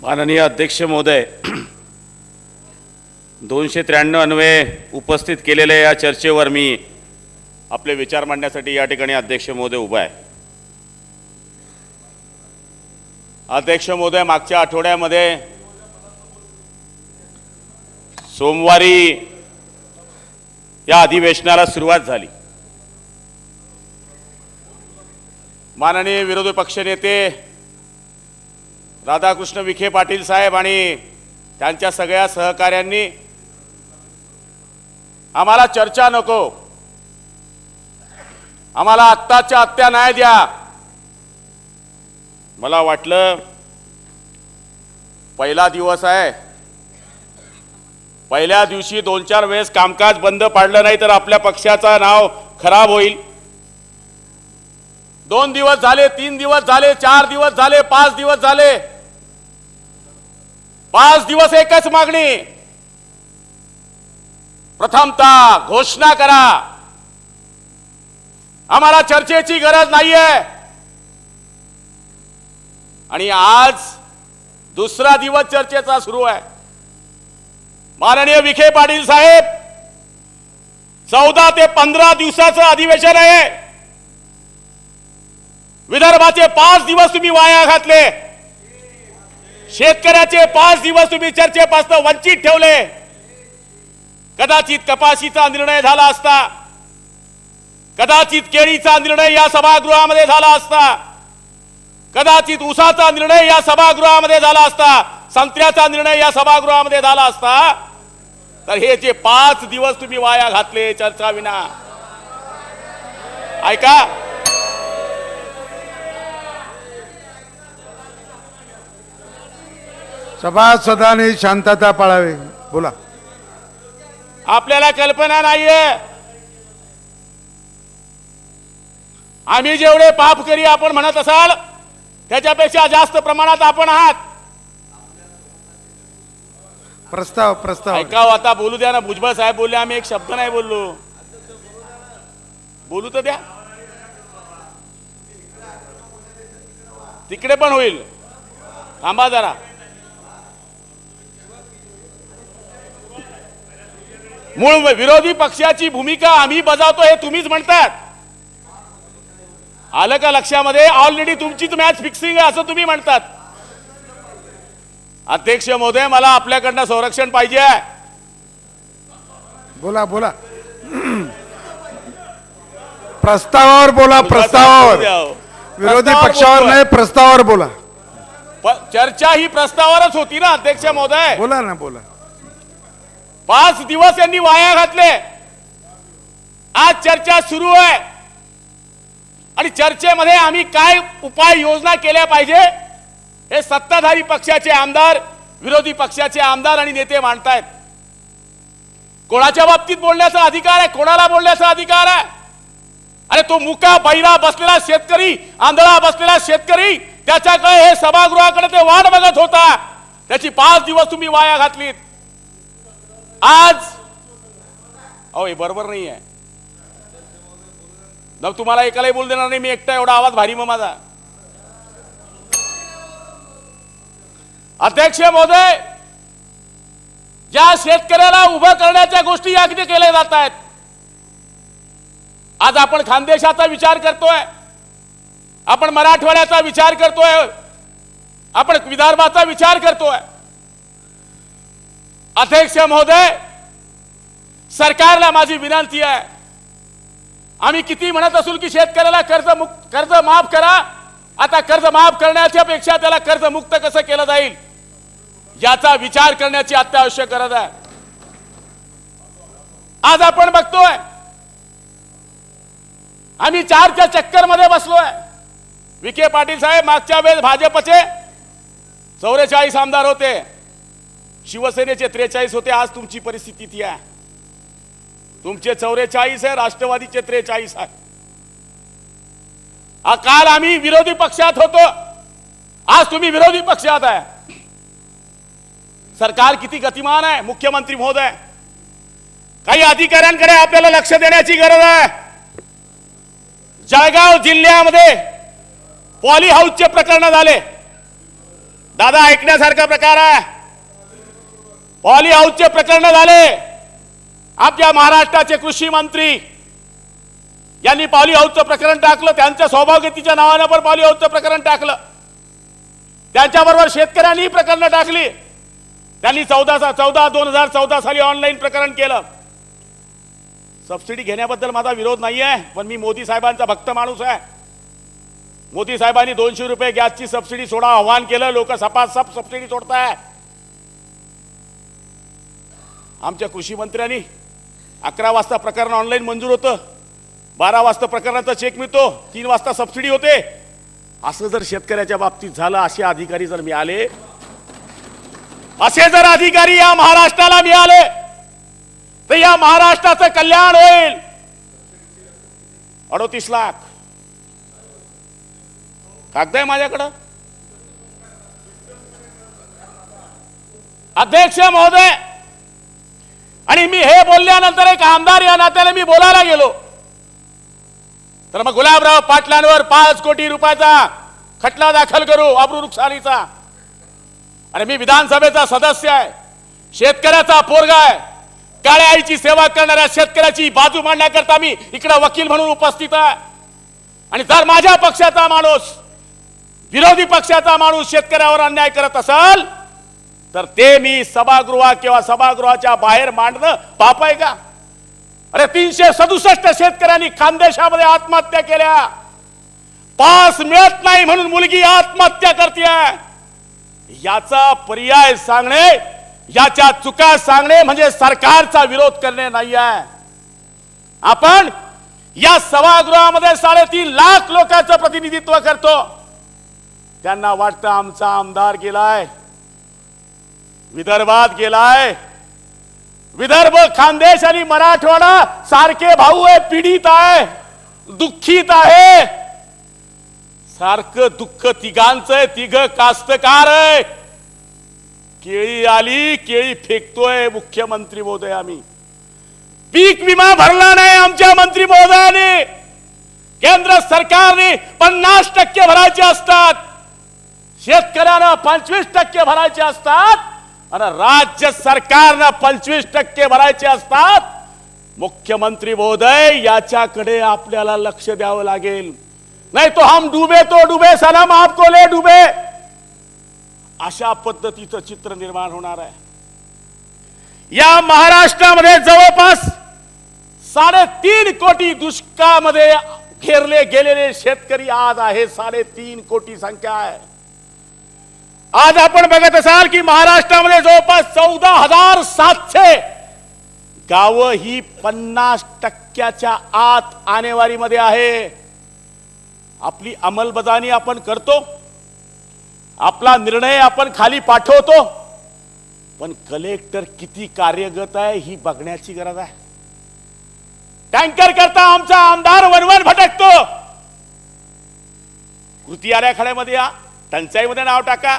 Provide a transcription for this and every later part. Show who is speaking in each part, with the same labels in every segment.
Speaker 1: माननीय अध्यक्ष महोदय दोनशे त्र्याण्णव अन्वये उपस्थित केलेल्या या चर्चेवर मी आपले विचार मांडण्यासाठी या ठिकाणी अध्यक्ष महोदय उभा आहे. अध्यक्ष महोदय मागच्या आठवड्यामध्ये सोमवारी या अधिवेशनाला सुरुवात झाली. माननीय विरोधी पक्षनेते राधाकृष्ण विखे पाटील साहेब आणि त्यांच्या सगळ्या सहकाऱ्यांनी आम्हाला चर्चा नको. आम्हाला आत्ताच्या आत्ता नाही द्या. मला वाटलं पहिला दिवस आहे. पहिल्या दिवशी दोन चार वेळेस कामकाज बंद पाडलं नाही तर आपल्या पक्षाचं नाव खराब होईल. दोन दिवस झाले तीन दिवस झाले चार दिवस झाले पाच दिवस झाले. पाच दिवस एकच मागणी. प्रथमतः घोषणा करा. आम्हाला चर्चेची गरज नाहीये. आणि आज दुसरा दिवस चर्चेचा सुरू आहे. माननीय विखे पाटील साहेब चौदा ते पंधरा दिवसाचं अधिवेशन आहे. विदर्भाचे पाच दिवस तुम्ही वाया घातले. शेतकऱ्याचे पाच दिवस तुम्ही चर्चेपासून वंचित ठेवले. कदाचित कपाशीचा निर्णय झाला असता कदाचित केळीचा निर्णय या सभागृहामध्ये झाला असता कदाचित उसाचा निर्णय या सभागृहामध्ये झाला असता संत्र्याचा निर्णय या सभागृहामध्ये झाला असता तर हे जे पाच दिवस तुम्ही वाया घातले चर्चा विना. ऐका
Speaker 2: सभासदांनी शांतता पाळावी. बोला.
Speaker 1: आपल्याला कल्पना नाहीये. आम्ही जेवढे पाप करी आपण म्हणत असाल त्याच्यापेक्षा जास्त प्रमाणात आपण आहात.
Speaker 2: प्रस्ताव प्रस्ताव.
Speaker 1: ऐकाव आता बोलू द्या ना. भुजबळ साहेब बोलले आम्ही एक शब्द नाही बोललो. बोलू तर द्या. तिकडे पण होईल. थांबा जरा. मूळ विरोधी पक्षाची भूमिका आम्ही बजावतो हे तुम्हीच म्हणतात. आलं का लक्षामध्ये? ऑलरेडी तुमचीच मॅच फिक्सिंग आहे असं तुम्ही म्हणतात. अध्यक्ष महोदय मला आपल्याकडनं संरक्षण पाहिजे आहे.
Speaker 2: बोला बोला. प्रस्तावावर बोला प्रस्तावावर. विरोधी
Speaker 1: प्रस्तावावर
Speaker 2: पक्षावर. नाही प्रस्तावावर बोला.
Speaker 1: चर्चा ही प्रस्तावावरच होती ना अध्यक्ष महोदय?
Speaker 2: बोला ना बोला.
Speaker 1: पाच दिवस यांनी वाया घातले. आज चर्चा सुरू आहे. आणि चर्चेमध्ये आम्ही काय उपाय योजना केल्या पाहिजे हे सत्ताधारी पक्षाचे आमदार विरोधी पक्षाचे आमदार आणि नेते मांडतायत. कोणाच्या बाबतीत बोलण्याचा अधिकार आहे कोणाला बोलण्याचा अधिकार आहे? अरे तो मुका बैरा बसलेला शेतकरी आंधळा बसलेला शेतकरी त्याच्याकडे हे सभागृहाकडे ते वाट बघत होता. त्याची पाच दिवस तुम्ही वाया घातलीत. आज? अहो हे बरोबर नाही आहे मग तुम्हाला एकालाही बोल देणार नाही मी एकटा एवढा आवाज भारी मग माझा. अध्यक्ष महोदय ज्या शेतकऱ्याला उभं करण्याच्या गोष्टी या केल्या जात आहेत. आज आपण खानदेशाचा विचार करतोय. आपण मराठवाड्याचा विचार करतोय. आपण विदर्भाचा विचार करतोय. अध्यक्ष महोदय सरकारला माझी विनंती आहे. आम्ही किती म्हणत असू की शेतकऱ्याला कर्ज मुक्त कर्ज माफ करा. आता कर्ज माफ करण्याच्या पेक्षा त्याला कर्ज मुक्त कसं केलं जाईल? याचा विचार करण्याची अत्यावश्यक गरज आहे. आज आपण बघतोय आम्ही चारच्या चक्करमध्ये बसलोय. विखे पाटील साहेब मागच्या वेळेस भाजपचे चौवेचाळीस आमदार होते. शिवसेनेचे त्रेचाळीस होते आज तुमची परिस्थिती ती आहे. तुमचे चौवेचाळीस आहे राष्ट्रवादीचे त्रेचाळीस आहे. काल आम्ही विरोधी पक्षात होतो. आज तुम्ही विरोधी पक्षात आहे. सरकार किती गतिमान आहे मुख्यमंत्री महोदय. काही अधिकाऱ्यांकडे आपल्याला लक्ष देण्याची गरज आहे. जळगाव जिल्ह्यामध्ये पॉली हाऊसचे प्रकरण झाले. दादा ऐकण्यासारखा प्रकार आहे. पॉली हाऊसचे प्रकरण झाले. आपल्या महाराष्ट्राचे कृषी मंत्री यांनी पॉली हाऊसचं प्रकरण टाकलं. त्यांच्या सौभाग्यतीच्या नावानं पण पॉली हाऊसचं प्रकरण टाकलं. त्यांच्याबरोबर शेतकऱ्यांनी प्रकरणं टाकली. त्यांनी चौदा चौदा दोन हजार चौदा साली ऑनलाईन प्रकरण केलं. सबसिडी घेण्याबद्दल माझा विरोध नाही आहे पण मी मोदी साहेबांचा भक्त माणूस आहे. मोदी साहेबांनी दोनशे रुपये गॅसची सबसिडी सोडा आव्हान केलं. लोक सपासप सबसिडी सोडताय आमच्या कृषी मंत्र्यांनी अकरा वाजता प्रकरण ऑनलाईन मंजूर होतं. बारा वाजता प्रकरणाचा चेक मिळतो. तीन वाजता सबसिडी होते. असं जर शेतकऱ्याच्या बाबतीत झालं असे अधिकारी जर मिळाले असे जर अधिकारी या महाराष्ट्राला मिळाले तर या महाराष्ट्राचं कल्याण होईल. अडोतीस लाख. कागद आहे माझ्याकडं. अध्यक्ष महोदय आणि मी हे बोलल्यानंतर एक आमदार या नात्याने मी बोलायला गेलो. तर मग गुलाबराव पाटलांवर पाच कोटी रुपयाचा खटला दाखल करू अब्रू नुकसानीचा आणि मी विधानसभेचा सदस्य आहे शेतकऱ्याचा पोरगा आहे काळ्या आईची सेवा करणाऱ्या शेतकऱ्याची बाजू मांडण्याकरता मी इकडे वकील म्हणून उपस्थित आहे. आणि जर माझ्या पक्षाचा माणूस विरोधी पक्षाचा माणूस शेतकऱ्यावर अन्याय करत असाल तर ते मी सभागृहा किंवा सभागृहाच्या बाहेर मांडणं पाप आहे का? अरे तीनशे सदुसष्ट शेतकऱ्यांनी खानदेशामध्ये आत्महत्या केल्या. पास मिळत नाही म्हणून मुलगी आत्महत्या करते याचा पर्याय सांगणे याच्या चुका सांगणे म्हणजे सरकारचा विरोध करणे नाही आहे आपण या सभागृहामध्ये साडेतीन लाख लोकांचं प्रतिनिधित्व करतो. त्यांना वाटतं आमचा आमदार गेलाय. विदर्भात गेलाय. विदर्भ खानदेश आणि मराठवाडा सारखे भाऊ आहे पीडित आहे दुःखीत आहे. सारखं दुःख तिघांच आहे तिघ कास्तकार आहे. केळी आली केळी फेकतोय मुख्यमंत्री महोदय आम्ही. पीक विमा भरला नाही आमच्या मंत्री महोदयाने. केंद्र सरकारने पन्नास टक्के भरायचे असतात. शेतकऱ्यानं पंचवीस टक्के भरायचे असतात. आणि राज्य सरकारनं पंचवीस टक्के भरायचे असतात. मुख्यमंत्री महोदय याच्याकडे आपल्याला लक्ष द्यावं लागेल. नाही तो हम डुबे तो डुबे सलाम आपको ले डुबे. अशा पद्धतीचं चित्र निर्माण होणार आहे. या महाराष्ट्रामध्ये जवळपास साडेतीन कोटी दुष्काळामध्ये घेरले गेलेले शेतकरी आज आहे. साडेतीन कोटी संख्या आहे. आज आपण बघत असाल की महाराष्ट्रामध्ये जवळपास चौदा हजार सातशे गावं ही पन्नास टक्क्याच्या आत आणेवारीमध्ये आहे. आपली अंमलबजावणी आपण करतो. आपला निर्णय आपण खाली पाठवतो. पण कलेक्टर किती कार्यगत आहे ही बघण्याची गरज आहे. टँकर करता आमचा आमदार वनवन भटकतो. कृती आराखड्यामध्ये या. टंचाईमध्ये नाव टाका.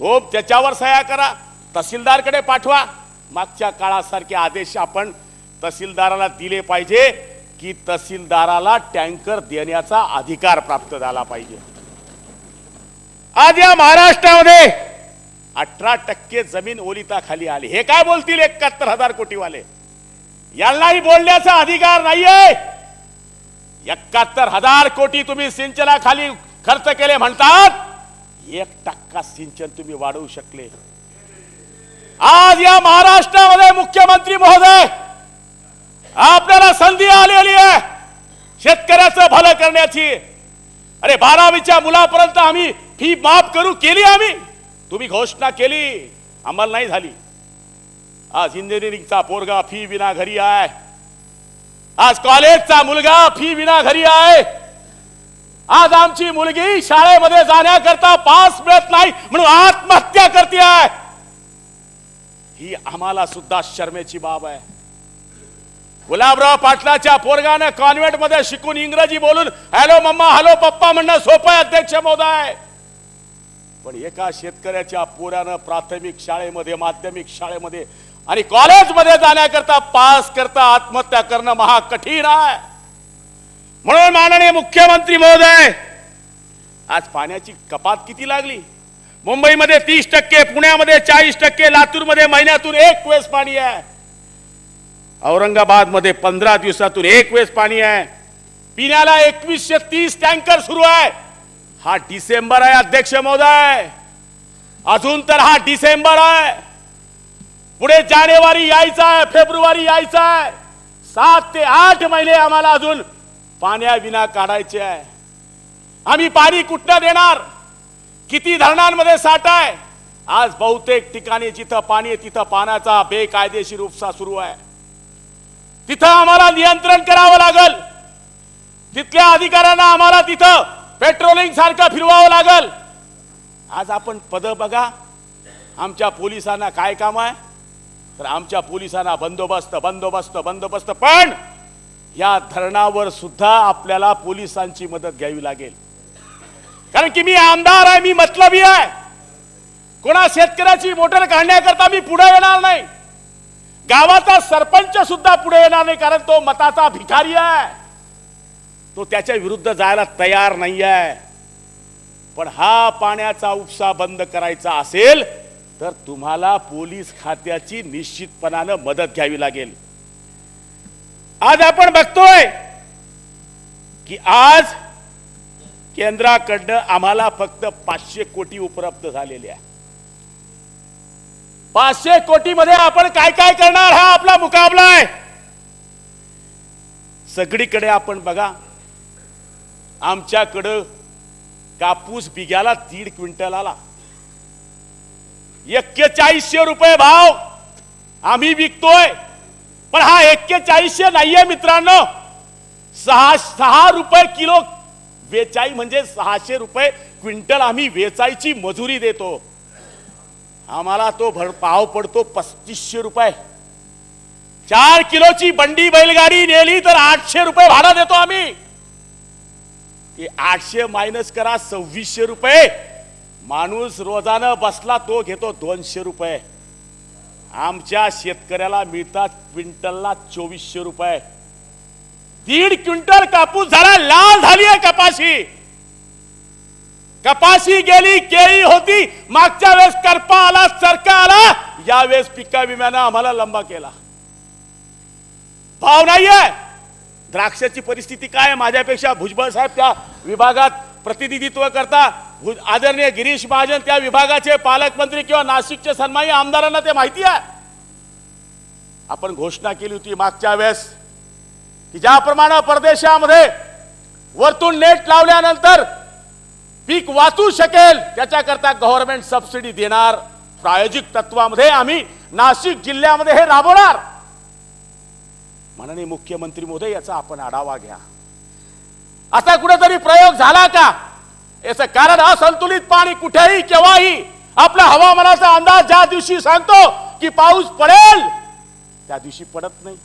Speaker 1: तो त्याच्यावर सह्या करा तहसीलदारकडे पाठवा. मागच्या काळासारखे आदेश आपण तहसीलदाराला दिले पाहिजे की तहसीलदाराला टँकर देण्याचा अधिकार प्राप्त झाला पाहिजे. आज या महाराष्ट्रामध्ये अठरा टक्के जमीन ओलिताखाली आली. हे काय बोलतील एकाहत्तर हजार कोटीवाले? यांनाही बोलण्याचा अधिकार नाहीये. एकाहत्तर हजार कोटी तुम्ही सिंचनाखाली खर्च केले म्हणतात. एक टक्का सिंचन तुम्ही वाढवू शकले. आज या महाराष्ट्रामध्ये मुख्यमंत्री महोदय आपल्याला संधी आलेली आहे. शेतकऱ्याचं भलं करण्याची. अरे बारावीच्या मुलापर्यंत आम्ही फी माफ करू केली आम्ही. तुम्ही घोषणा केली अंमल नाही झाली. आज इंजिनिअरिंगचा पोरगा फी विना घरी आहे. आज कॉलेजचा मुलगा फी विना घरी आहे. आज आमची मुलगी शाळेमध्ये जाण्याकरता पास मिळत नाही म्हणून आत्महत्या करते आहे ही आम्हाला सुद्धा शर्मेची बाब आहे. गुलाबराव पाटलाच्या पोरगानं कॉन्व्हेंटमध्ये शिकून इंग्रजी बोलून हॅलो मम्मा हॅलो पप्पा म्हणणं सोपं आहे अध्यक्ष महोदय. पण एका शेतकऱ्याच्या पोरानं प्राथमिक शाळेमध्ये माध्यमिक शाळेमध्ये आणि कॉलेजमध्ये जाण्याकरता पास करता आत्महत्या करणं महा कठीण आहे. म्हणून माननीय मुख्यमंत्री महोदय आज पाण्याची कपात किती लागली? मुंबईमध्ये तीस टक्के पुण्यामध्ये चाळीस टक्के लातूरमध्ये महिन्यातून एक वेळेस पाणी आहे. औरंगाबादमध्ये पंधरा दिवसातून एक वेळेस पाणी आहे. पिण्याला एकवीसशे तीस टँकर सुरू आहे. हा डिसेंबर आहे अध्यक्ष महोदय. अजून तर हा डिसेंबर आहे. पुढे जानेवारी यायचा आहे फेब्रुवारी यायचा आहे. सात ते आठ महिने आम्हाला अजून पाण्याविना काढायचे आहे. आम्ही पाणी कुठनं देणार? किती धरणांमध्ये साठाय? आहे आज बहुतेक ठिकाणी जिथं पाणी आहे तिथं पाण्याचा बेकायदेशीर उपसा सुरू आहे. तिथं आम्हाला नियंत्रण करावं लागल. तिथल्या अधिकाऱ्यांना आम्हाला तिथं पेट्रोलिंग सारखं फिरवावं लागल. आज आपण पद बघा. आमच्या पोलिसांना काय काम आहे? तर आमच्या पोलिसांना बंदोबस्त बंदोबस्त बंदोबस्त. पण या धरणावर सुद्धा आपल्याला पोलिसांची मदत घ्यावी लागेल. कारण की मी आमदार आहे मी मतलबी आहे. कोणा शेतकऱ्याची मोटर काढण्याकरता मी पुढे येणार नाही. गावाचा सरपंच सुद्धा पुढे येणार नाही कारण तो मताचा भिकारी आहे. तो त्याच्या विरुद्ध जायला तयार नाही आहे. पण हा पाण्याचा उपसा बंद करायचा असेल तर तुम्हाला पोलीस खात्याची निश्चितपणानं मदत घ्यावी लागेल. आज आपण बघतोय की आज केंद्राकडनं आम्हाला फक्त पाचशे कोटी उपलब्ध झालेले आहे. पाचशे कोटीमध्ये आपण काय काय करणार हा आपला मुकाबला आहे. सगळीकडे आपण बघा आमच्याकडं कापूस बिघ्याला दीड क्विंटल आला एक्केचाळीसशे रुपये भाव आम्ही विकतोय. पण हा एक्केचाळीसशे नाहीये मित्रांनो. सहा सहा रुपये किलो वेचाई म्हणजे सहाशे रुपये क्विंटल आम्ही वेचायची मजुरी देतो. आम्हाला तो भर पाव पडतो पस्तीसशे रुपये. चार किलोची बंडी बैलगाडी नेली तर आठशे रुपये भाडा देतो आम्ही. ते आठशे मायनस करा सव्वीसशे रुपये. माणूस रोजानं बसला तो घेतो दोनशे रुपये. आमच्या शेतकऱ्याला मिळतात क्विंटलला चोवीसशे रुपये. दीड क्विंटल कापूस झाला लाल झाली आहे कपाशी. कपाशी गेली केळी होती. मागच्या वेळेस करपा आला चरका आला. यावेळेस पिका विम्यानं आम्हाला लंबा केला. भाव नाहीये. द्राक्षाची परिस्थिती काय माझ्यापेक्षा भुजबळ साहेब त्या विभागात प्रतिनिधित्व करता. आदरणीय गिरीश महाजन त्या विभागाचे पालकमंत्री किंवा नाशिकचे सन्मानी आमदारांना ते माहिती आहे. आपण घोषणा केली होती मागच्या वेळेस की ज्याप्रमाणे परदेशामध्ये वरतून नेट लावल्यानंतर पीक वाचू शकेल त्याच्याकरता गव्हर्नमेंट सबसिडी देणार. प्रायोजिक तत्वामध्ये आम्ही नाशिक जिल्ह्यामध्ये हे राबवणार. माननीय मुख्यमंत्री मोदय याचा आपण आढावा घ्या. असा कुठेतरी प्रयोग झाला का? याचं कारण असंतुलित पाणी कुठेही केव्हाही आपला हवामानाचा अंदाज ज्या दिवशी सांगतो की पाऊस पडेल त्या दिवशी पडत नाही.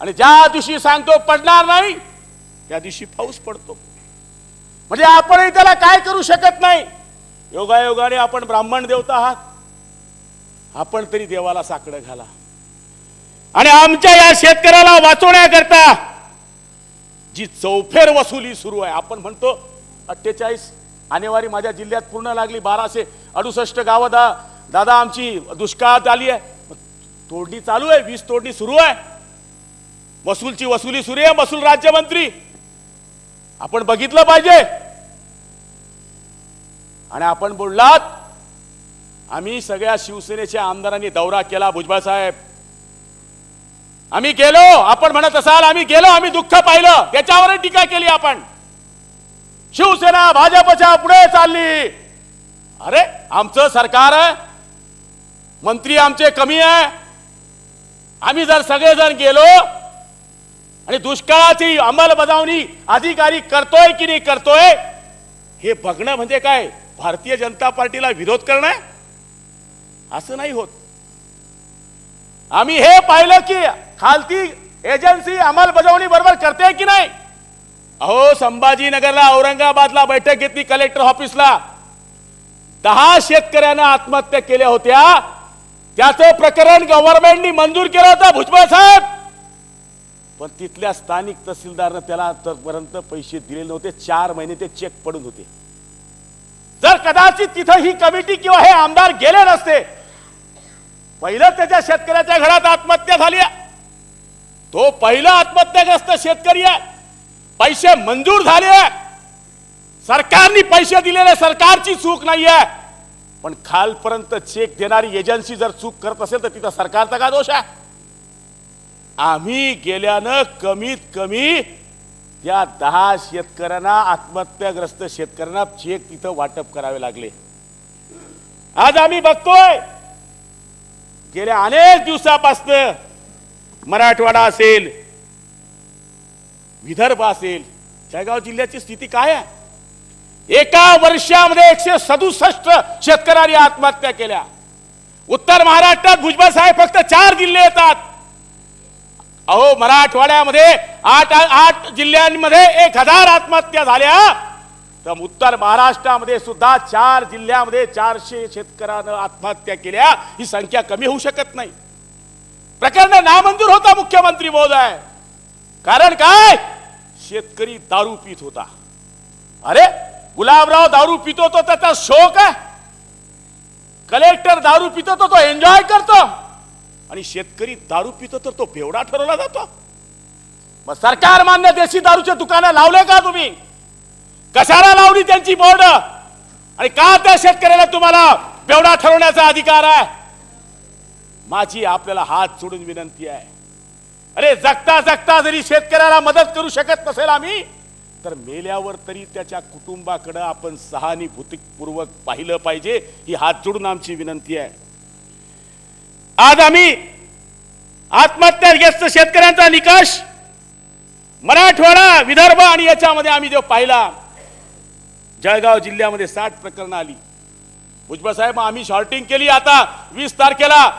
Speaker 1: आणि ज्या दिवशी सांगतो पडणार नाही त्या दिवशी पाऊस पडतो. म्हणजे आपणही त्याला काय करू शकत नाही? योगायोगाने आपण ब्राह्मण देवता आहात. आपण तरी देवाला साकडं घाला. आणि आमच्या या शेतकऱ्याला वाचवण्याकरता जी चौफेर वसुली सुरू आहे आपण म्हणतो अठ्ठेचाळीस. आणेवारी माझ्या जिल्ह्यात पूर्ण लागली बाराशे अडुसष्ट गावं. दा दादा आमची दुष्काळात आली आहे. तोडणी चालू आहे. वीज तोडणी सुरू आहे. वसूलची वसुली सुरू आहे. महसूल राज्यमंत्री. आपण बघितलं पाहिजे. आणि आपण बोललात आम्ही सगळ्या शिवसेनेच्या आमदारांनी दौरा केला भुजबळ साहेब. आम्ही गेलो आपण म्हणत असाल आम्ही गेलो आम्ही दुःख पाहिलं. त्याच्यावर टीका केली आपण. शिवसेना भाजपच्या पुढे चालली. अरे आमचं सरकार मंत्री आमचे कमी आहे. आम्ही जर सगळेजण गेलो आणि दुष्काळाची अंमलबजावणी अधिकारी करतोय की नाही करतोय हे बघणं म्हणजे काय? भारतीय जनता पार्टीला विरोध करणं? आहे? असं नाही होत. आम्ही हे पाहिलं की खालती एजन्सी अंमलबजावणी बरोबर करते की नाही? अहो संभाजीनगरला औरंगाबादला बैठक घेतली कलेक्टर ऑफिसला. दहा शेतकऱ्यांना आत्महत्या केल्या होत्या. त्याचं प्रकरण गव्हर्नमेंटनी मंजूर केलं होतं भुजबळ साहेब. पण तिथल्या स्थानिक तहसीलदारनं त्याला आतापर्यंत पैसे दिले नव्हते. चार महिने ते चेक पडून होते. जर कदाचित तिथं ही कमिटी किंवा हे आमदार गेले नसते पहिलं त्याच्या शेतकऱ्याच्या घरात आत्महत्या झाली. तो पहिला आत्महत्याग्रस्त शेतकरी आहे. पैसे मंजूर झाले सरकारने पैसे दिलेले सरकारची चूक नाहीये. पण खालपर्यंत चेक देणारी एजन्सी जर चूक करत असेल तर तिथं सरकारचा का दोष आहे? आम्ही गेल्यानं कमीत कमी त्या दहा शेतकऱ्यांना आत्महत्याग्रस्त शेतकऱ्यांना चेक तिथं वाटप करावे लागले. आज आम्ही बघतोय गेल्या अनेक दिवसापासनं मराठवाडा असेल विदर्भ असेल जळगाव जिल्ह्याची स्थिती काय आहे? एका वर्षामध्ये एकशे सदुसष्ट शेतकऱ्यांनी आत्महत्या केल्या. उत्तर महाराष्ट्रात भुजबळ साहेब फक्त चार जिल्हे येतात. अहो मराठवाड्यामध्ये आठ आठ जिल्ह्यांमध्ये एक हजार आत्महत्या झाल्या. तर उत्तर महाराष्ट्रामध्ये सुद्धा चार जिल्ह्यामध्ये चारशे शेतकऱ्यानं आत्महत्या केल्या. ही संख्या कमी होऊ शकत नाही. प्रकरण नामंजूर होता मुख्यमंत्री महोदय. कारण काय? शेतकरी दारू पित होता. अरे गुलाबराव दारू पितो तो त्याचा शोक आहे. कलेक्टर दारू पितो तो तो एन्जॉय करतो. आणि शेतकरी दारू पितो तर तो बेवडा ठरवला जातो. मग सरकार मान्य देशी दारूचे दुकानं लावले का तुम्ही? कशाला लावली त्यांची बोर्ड? आणि का त्या शेतकऱ्याला तुम्हाला बेवडा ठरवण्याचा अधिकार आहे? माझी आपल्याला हात सोडून विनंती आहे. अरे जगता जगता जरी शेतकऱ्याला मदत करू शकत नसेल आम्ही तर मेल्यावर तरी त्याच्या कुटुंबाकडं आपण सहानुभूतीपूर्वक पाहिलं पाहिजे ही हात जोडून आमची विनंती आहे. आज आम्ही आत्महत्याग्रस्त शेतकऱ्यांचा निकष मराठवाडा विदर्भ आणि याच्यामध्ये आम्ही जो पाहिला जळगाव जिल्ह्यामध्ये साठ प्रकरणं आली. भुजबळ साहेब आम्ही शॉर्टिंग केली. आता वीस तारखेला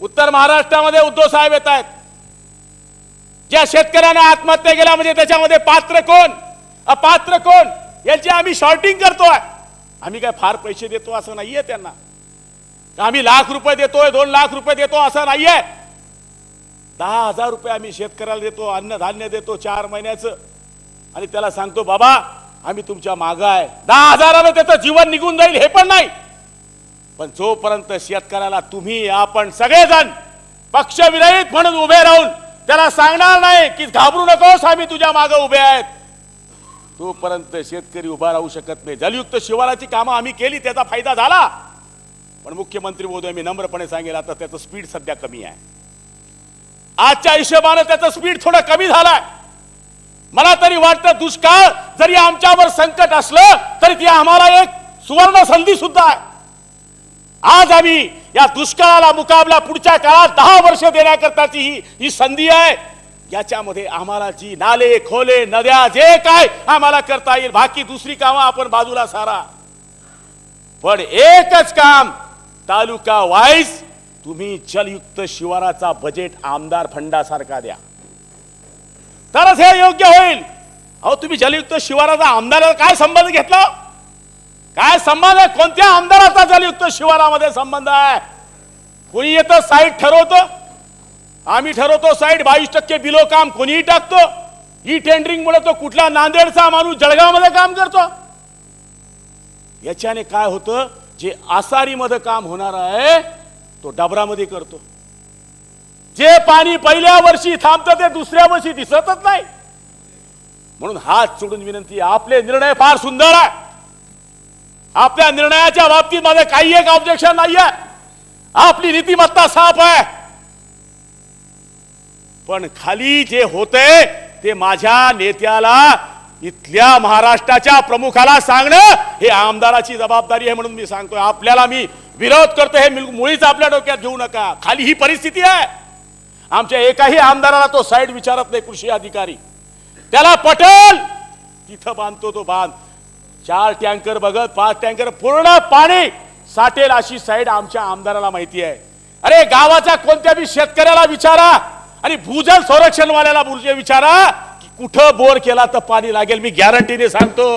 Speaker 1: उत्तर महाराष्ट्रामध्ये उद्धव साहेब येत आहेत. ज्या शेतकऱ्यानं आत्महत्या केला म्हणजे त्याच्यामध्ये पात्र कोण? अपात्र कोण? याची आम्ही शॉर्टिंग करतोय. आम्ही काय फार पैसे देतो असं नाहीये त्यांना. आम्ही लाख रुपये देतोय दोन लाख रुपये देतो असं नाहीये. दहा हजार रुपये आम्ही शेतकऱ्याला देतो अन्नधान्य देतो चार महिन्याचं. आणि त्याला सांगतो बाबा आम्ही तुमच्या मागं आहे दहा हजारानं त्याचं जीवन निघून जाईल हे पण नाही. पण जोपर्यंत शेतकऱ्याला तुम्ही आपण सगळेजण पक्षविरहित म्हणून उभे राहून त्याला सांगणार नाही की घाबरू नकोस आम्ही तुझ्या मागे उभे आहेत. तोपर्यंत शेतकरी उभा राहू शकत नाही. जलयुक्त शिवाराची कामं आम्ही केली त्याचा फायदा झाला. पण मुख्यमंत्री महोदय मी नम्रपणे सांगेल आता त्याचं स्पीड सध्या कमी आहे. आजच्या हिशोबानं त्याचं स्पीड थोडं कमी झालंय. मला तरी वाटतं दुष्काळ जरी आमच्यावर संकट असलं तरी ती आम्हाला एक सुवर्ण संधी सुद्धा आहे. आज आम्ही या दुष्काळाला मुकाबला पुढच्या काळात दहा वर्ष देण्याकरताची ही ही संधी आहे. याच्यामध्ये आम्हाला जी नाले खोले नद्या जे काय आम्हाला करता येईल बाकी दुसरी कामं आपण बाजूला सारा. पण एकच काम तालुका वाईज तुम्ही जलयुक्त शिवाराचा बजेट आमदार फंडासारखा द्या. तरच हे योग्य होईल. अहो तुम्ही जलयुक्त शिवाराचा आमदाराला काय संबंध घेतला? काय संबंध आहे? कोणत्या आमदाराचा जलयुक्त शिवारामध्ये संबंध आहे? कोणी येतं? साईट ठरवतं. आम्ही ठरवतो साईट बावीस टक्के बिलो काम. कोणीही टाकतो. ई टेंडरिंग मुळे तो कुठला नांदेडचा माणूस जळगावमध्ये काम करतो. याच्याने काय होतं? जे आसारीमध्ये काम होणार आहे तो डबरामध्ये करतो. जे पाणी पहिल्या वर्षी थांबतं ते दुसऱ्या वर्षी दिसतच नाही. म्हणून हात सोडून विनंती आपले निर्णय फार सुंदर आहे. आपल्या निर्णयाच्या बाबतीत माझं काही एक ऑब्जेक्शन नाहीये. आपली नीतिमत्ता साफ आहे. पण खाली जे होते ते माझ्या नेत्याला इथल्या महाराष्ट्राच्या प्रमुखाला सांगणं हे आमदाराची जबाबदारी आहे म्हणून मी सांगतोय. आपल्याला मी विरोध करतो हे मुळीच आपल्या डोक्यात घेऊ नका. खाली ही परिस्थिती आहे. आमच्या एकाही आमदाराला तो साईड विचारत नाही कृषी अधिकारी. त्याला पटेल तिथं बांधतो तो बांध. चार टँकर बघत पाच टँकर पूर्ण पाणी साठेल अशी साईड आमच्या आमदाराला माहिती आहे. अरे गावाच्या कोणत्या बी शेतकऱ्याला विचारा आणि भूजल संरक्षणवाल्याला बुरजे विचारा की कुठं बोर केला तर पाणी लागेल. मी गॅरंटीने सांगतो.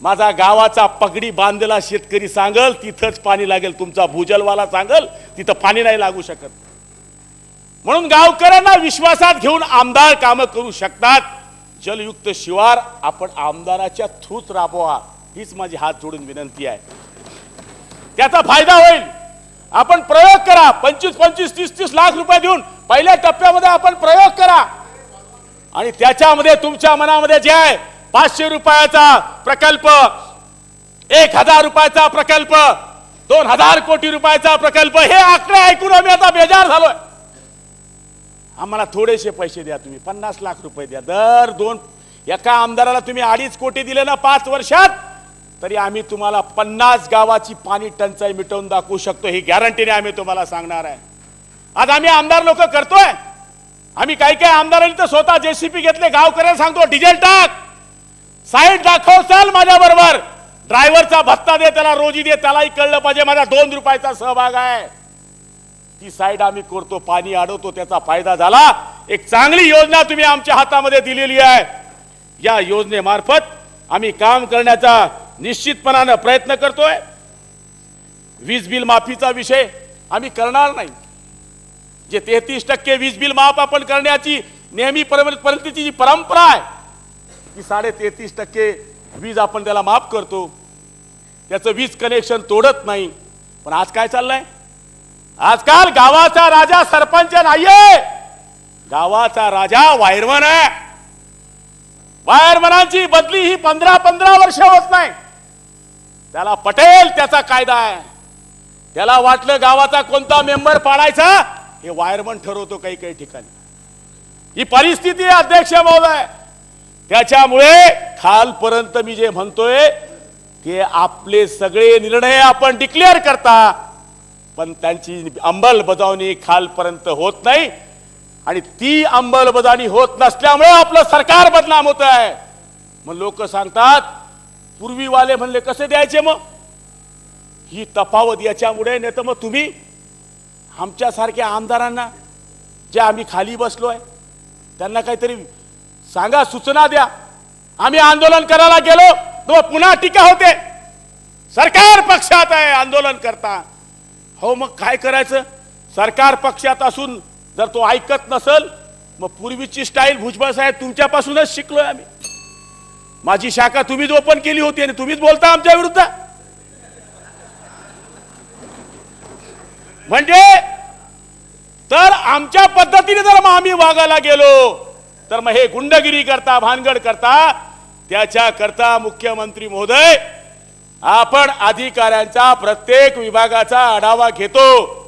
Speaker 1: माझा गावाचा पगडी बांधलेला शेतकरी सांगल तिथंच पाणी लागेल. तुमचा भूजलवाला सांगल तिथं पाणी नाही लागू शकत. म्हणून गावकऱ्यांना विश्वासात घेऊन आमदार कामं करू शकतात. जलयुक्त शिवार आपण आमदाराच्या थ्रूच राबवा हीच माझी हात जोडून विनंती आहे. त्याचा फायदा होईल. आपण प्रयोग करा. पंचवीस पंचवीस तीस तीस लाख रुपये देऊन पहिल्या टप्प्यामध्ये आपण प्रयोग करा. आणि त्याच्यामध्ये तुमच्या मनामध्ये जे आहे पाचशे रुपयाचा प्रकल्प एक हजार रुपयाचा प्रकल्प दोन हजार कोटी रुपयाचा प्रकल्प हे आकडे ऐकून आम्ही आता बेजार झालोय. आम्हाला थोडेसे पैसे द्या तुम्ही. पन्नास लाख रुपये द्या. दर दोन एका आमदाराला तुम्ही अडीच कोटी दिले ना पाच वर्षात तरी आम्ही तुम्हाला पन्नास गावाची पाणी टंचाई मिटवून दाखवू शकतो. ही गॅरंटीने आम्ही तुम्हाला सांगणार आहे. आज आम्ही आमदार लोक करतोय. आम्ही काही काही आमदारांनी तर स्वतः जेसीपी घेतले गावकऱ्यांना सांगतो डिझेल टाक. साईड दाखव चाल माझ्या बरोबर ड्रायव्हरचा भत्ता दे त्याला रोजी दे त्यालाही कळलं पाहिजे माझा दोन रुपयाचा सहभाग आहे. ती साईड आम्ही करतो पाणी अडवतो त्याचा फायदा झाला. एक चांगली योजना तुम्ही आमच्या हातामध्ये दिलेली आहे. या योजनेमार्फत आम्ही काम करण्याचा निश्चितपणानं प्रयत्न करतोय. वीज बिल माफीचा विषय आम्ही करणार नाही. जे तेहतीस टक्के वीज बिल माफ आपण करण्याची नेहमी परिस्थितीची जी परंपरा आहे की साडे तेहतीस टक्के वीज आपण त्याला माफ करतो. त्याचं वीज कनेक्शन तोडत नाही. पण आज काय चाललंय? आजकाल गावाचा राजा सरपंच नाहीये. गावाचा राजा वायरमन आहे. वायरमनांची बदली ही पंधरा पंधरा वर्ष होत नाही. त्याला पटेल त्याचा कायदा आहे. त्याला वाटलं गावाचा कोणता मेंबर पाडायचा? हे वायरमन ठरवतो काही काही ठिकाणी. ही परिस्थिती अध्यक्ष महोदय. त्याच्यामुळे खालपर्यंत मी जे म्हणतोय की आपले सगळे निर्णय आपण डिक्लेअर करता. पण त्यांची अंमलबजावणी खालपर्यंत होत नाही. आणि ती अंमलबजावणी होत नसल्यामुळे आपलं सरकार बदनाम होत आहे. मग लोक सांगतात पूर्वीवाले म्हणले कसे द्यायचे मग? ही तफावत याच्यामुळे नाही तर मग तुम्ही आमच्यासारख्या आमदारांना जे आम्ही खाली बसलोय त्यांना काहीतरी सांगा सूचना द्या. आम्ही आंदोलन करायला गेलो तर पुन्हा टीका होते. सरकार पक्षात आहे आंदोलन करता. हो मग काय करायचं? सरकार पक्षात असून जर तो ऐकत नसल मग पूर्वीची स्टाईल भुजबळ साहेब तुमच्यापासूनच शिकलोय आम्ही. माझी शाखा तुम्हीच ओपन केली होती आणि तुम्हीच बोलता आमच्या विरुद्ध. म्हणजे तर आमच्या पद्धतीने जर मग आम्ही वागायला गेलो तर मग हे गुंडगिरी करता भानगड करता त्याच्या करता मुख्यमंत्री महोदय आपण अधिकाऱ्यांचा प्रत्येक विभागाचा आढावा घेतो.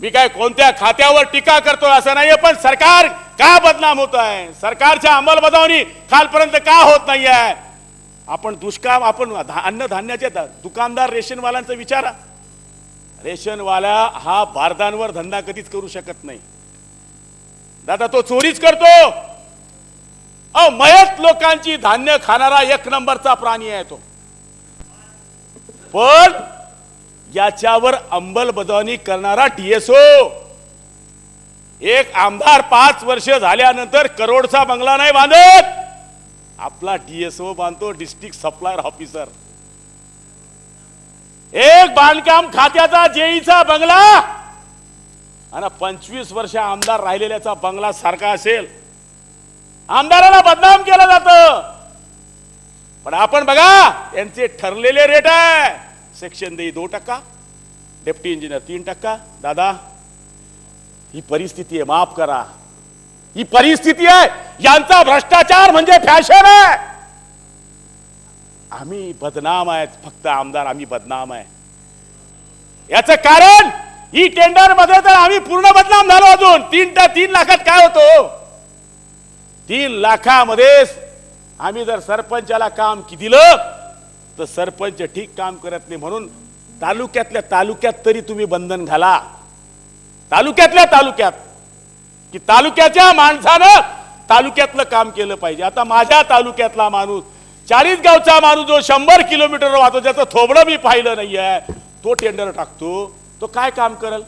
Speaker 1: मी काय कोणत्या खात्यावर टीका करतो असं नाहीये पण सरकार का बदनाम होत आहे सरकारच्या अंमलबजावणी खालपर्यंत का होत नाही आहे आपण दुष्काळ आपण अन्नधान्याचे दुकानदार रेशनवाल्यांचा विचारा रेशनवाला हा भारतांवर धंदा कधीच करू शकत नाही. दादा तो चोरीच करतो. अहो मयत लोकांची धान्य खाणारा एक नंबरचा प्राणी आहे तो. पण याच्यावर अंमलबजावणी करणारा टीएसओ. एक आमदार पाच वर्ष झाल्यानंतर करोडचा बंगला नाही बांधत. आपला डीएसओ बांधतो डिस्ट्रिक्ट सप्लायर ऑफिसर. एक बांधकाम खात्याचा जेईचा बंगला आणि पंचवीस वर्ष आमदार राहिलेल्याचा बंगला सारखा असेल. आमदाराला बदनाम केलं जातं. पण आपण बघा यांचे ठरलेले रेट आहे. सेक्शन देई दो टक्का डेप्टी इंजिनियर तीन टक्का. दादा ही परिस्थिती आहे माफ करा. ही परिस्थिती आहे. यांचा भ्रष्टाचार म्हणजे फॅशन आहे. आम्ही बदनाम आहेत फक्त आमदार आम्ही बदनाम आहे. याचं कारण ही टेंडरमध्ये तर आम्ही पूर्ण बदनाम झालो अजून. तीन तीन लाखात काय होतो? तीन लाखामध्ये आम्ही जर सरपंचाला काम दिलं तर सरपंच ठीक काम करत नाही म्हणून तालुक्यातल्या तालुक्यात तरी तुम्ही बंधन घाला. तालुक्यातल्या तालुक्यात. की तालुक्याच्या माणसानं तालुक्यातलं काम केलं पाहिजे. आता माझ्या तालुक्यातला माणूस चाळीस गावचा माणूस जो शंभर किलोमीटर वाहतो ज्याचं थोबडं मी पाहिलं नाही आहे तो टेंडर टाकतो. तो काय काम करल?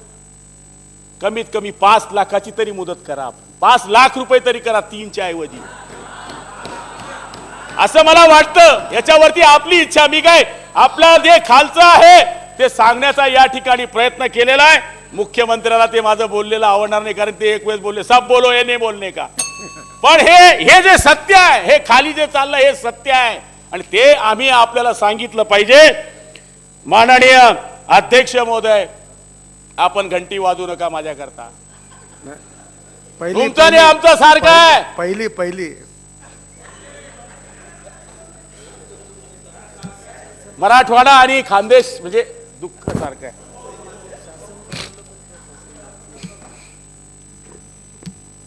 Speaker 1: कमीत कमी पाच लाखाची तरी मुदत करा. पाच लाख रुपये तरी करा तीनच्या ऐवजी. असं मला वाटतं. याच्यावरती आपली इच्छा मी काय आपला जे खालचं आहे ते सांगण्याचा या ठिकाणी प्रयत्न केलेला आहे. मुख्यमंत्र्याला ते माझं बोललेलं आवडणार नाही कारण ते एक वेळेस बोलले सब बोलो हे नाही बोलणे का? पण हे हे जे सत्य आहे हे खाली जे चाललं हे सत्य आहे. आणि ते आम्ही आपल्याला सांगितलं पाहिजे. माननीय अध्यक्ष महोदय आपण घंटी वाजू नका माझ्याकरता. तुमचं आमचं सारखं आहे.
Speaker 2: पहिली पहिली.
Speaker 1: मराठवाडा आणि खानदेश म्हणजे दुःख सारखं आहे.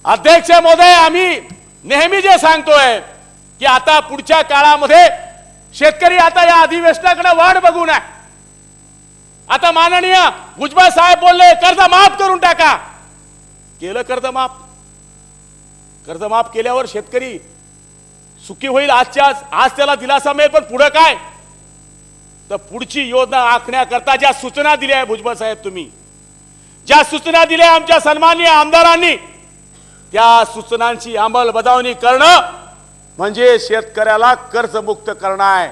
Speaker 1: अध्यक्ष महोदय आम्ही नेहमी जे सांगतोय की आता पुढच्या काळामध्ये शेतकरी आता या अधिवेशनाकडे वाट बघू नये. आता माननीय भुजबळ साहेब बोलले कर्ज माफ करून टाका. केलं कर्ज माफ. कर्ज माफ केल्यावर शेतकरी सुखी होईल आजच्या आज आज त्याला दिलासा मिळेल पण पुढं काय? तर पुढची योजना आखण्याकरता ज्या सूचना दिल्या आहे भुजबळ साहेब तुम्ही ज्या सूचना दिल्या आमच्या सन्माननीय आमदारांनी त्या सूचनांची अंमलबजावणी करणं म्हणजे शेतकऱ्याला कर्जमुक्त करणं आहे.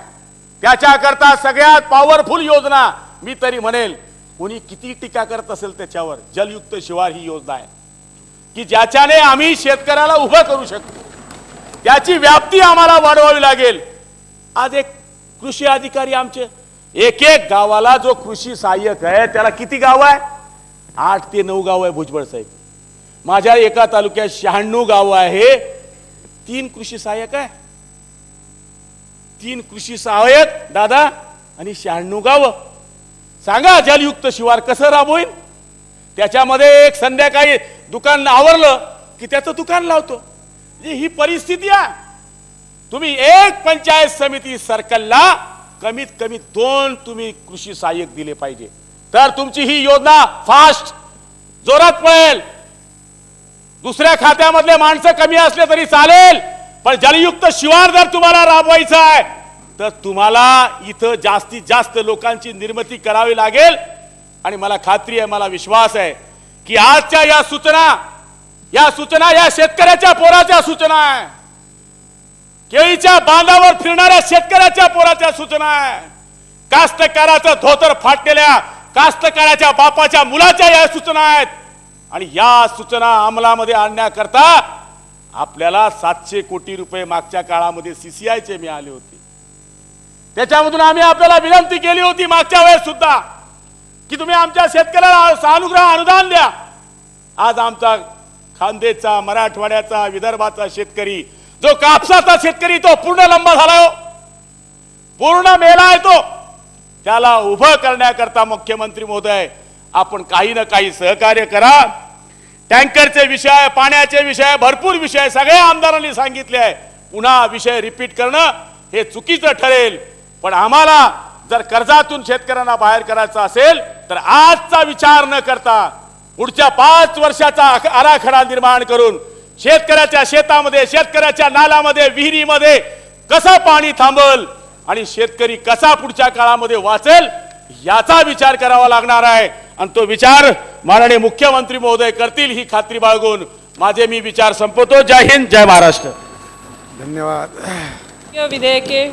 Speaker 1: त्याच्याकरता सगळ्यात पॉवरफुल योजना मी तरी म्हणेल कोणी किती टीका करत असेल त्याच्यावर जलयुक्त शिवार ही योजना आहे. की ज्याच्याने आम्ही शेतकऱ्याला उभं करू शकतो. त्याची व्याप्ती आम्हाला वाढवावी लागेल. आज एक कृषी अधिकारी आमचे एक एक गावाला जो कृषी सहाय्यक आहे त्याला किती गाव आहे? आठ ते नऊ गाव आहे भुजबळ साहेब. माझ्या एका तालुक्यात शहाण्णव गाव आहे. तीन कृषी सहाय्यक आहे. तीन कृषी सहाय्यक दादा आणि शहाण्णव गाव. सांगा जलयुक्त शिवार कसं राबवून? त्याच्यामध्ये एक संध्याकाळी दुकान आवरलं की त्याचं दुकान लावतो. ही परिस्थिती आहे. तुम्ही एक पंचायत समिती सर्कलला कमीत कमी दोन तुम्ही कृषी सहाय्यक दिले पाहिजे. तर तुमची ही योजना फास्ट जोरात पळेल. दुसऱ्या खात्यामधले माणसं कमी असले तरी चालेल पण जलयुक्त शिवार जर तुम्हाला राबवायचं आहे तर तुम्हाला इथं जास्तीत जास्त लोकांची निर्मिती करावी लागेल. आणि मला खात्री आहे मला विश्वास आहे की आजच्या या सूचना या सूचना या शेतकऱ्याच्या पोराच्या सूचना आहे. केळीच्या बांधावर फिरणाऱ्या शेतकऱ्याच्या पोराच्या सूचना आहे. कास्तकाराचं धोतर फाटलेल्या कास्तकाराच्या बापाच्या मुलाच्या या सूचना आहेत. आणि या सूचना अंमलामध्ये आणण्याकरता आपल्याला सातशे कोटी रुपये मागच्या काळामध्ये सीसीआयचे मिळाले होते. त्याच्यामधून आम्ही आपल्याला विनंती केली होती मागच्या वेळेस सुद्धा की तुम्ही आमच्या शेतकऱ्याला सानुग्रह अनुदान द्या. आज आमचा खानदेशचा मराठवाड्याचा विदर्भाचा शेतकरी जो कापसाचा शेतकरी तो पूर्ण लंबा झाला हो. पूर्ण मेला आहे तो. त्याला उभं करण्याकरता मुख्यमंत्री मोदय आपण काही ना काही सहकार्य करा. टँकरचे विषय पाण्याचे विषय भरपूर विषय सगळ्या आमदारांनी सांगितले आहे. पुन्हा विषय रिपीट करणं हे चुकीचं ठरेल. पण आम्हाला जर कर्जातून शेतकऱ्यांना बाहेर करायचं असेल तर आजचा विचार न करता पुढच्या पाच वर्षाचा आराखडा निर्माण करून शेतकऱ्याच्या शेतामध्ये शेतकऱ्याच्या नाल्यामध्ये विहिरीमध्ये कसं पाणी थांबल आणि शेतकरी कसा पुढच्या काळामध्ये वाचेल याचा विचार करावा लागणार आहे. आणि तो विचार माननीय मुख्यमंत्री महोदय करतील ही खात्री बाळगून माझे मी विचार संपवतो. जय हिंद जय महाराष्ट्र.
Speaker 2: धन्यवाद.
Speaker 3: विधेयके.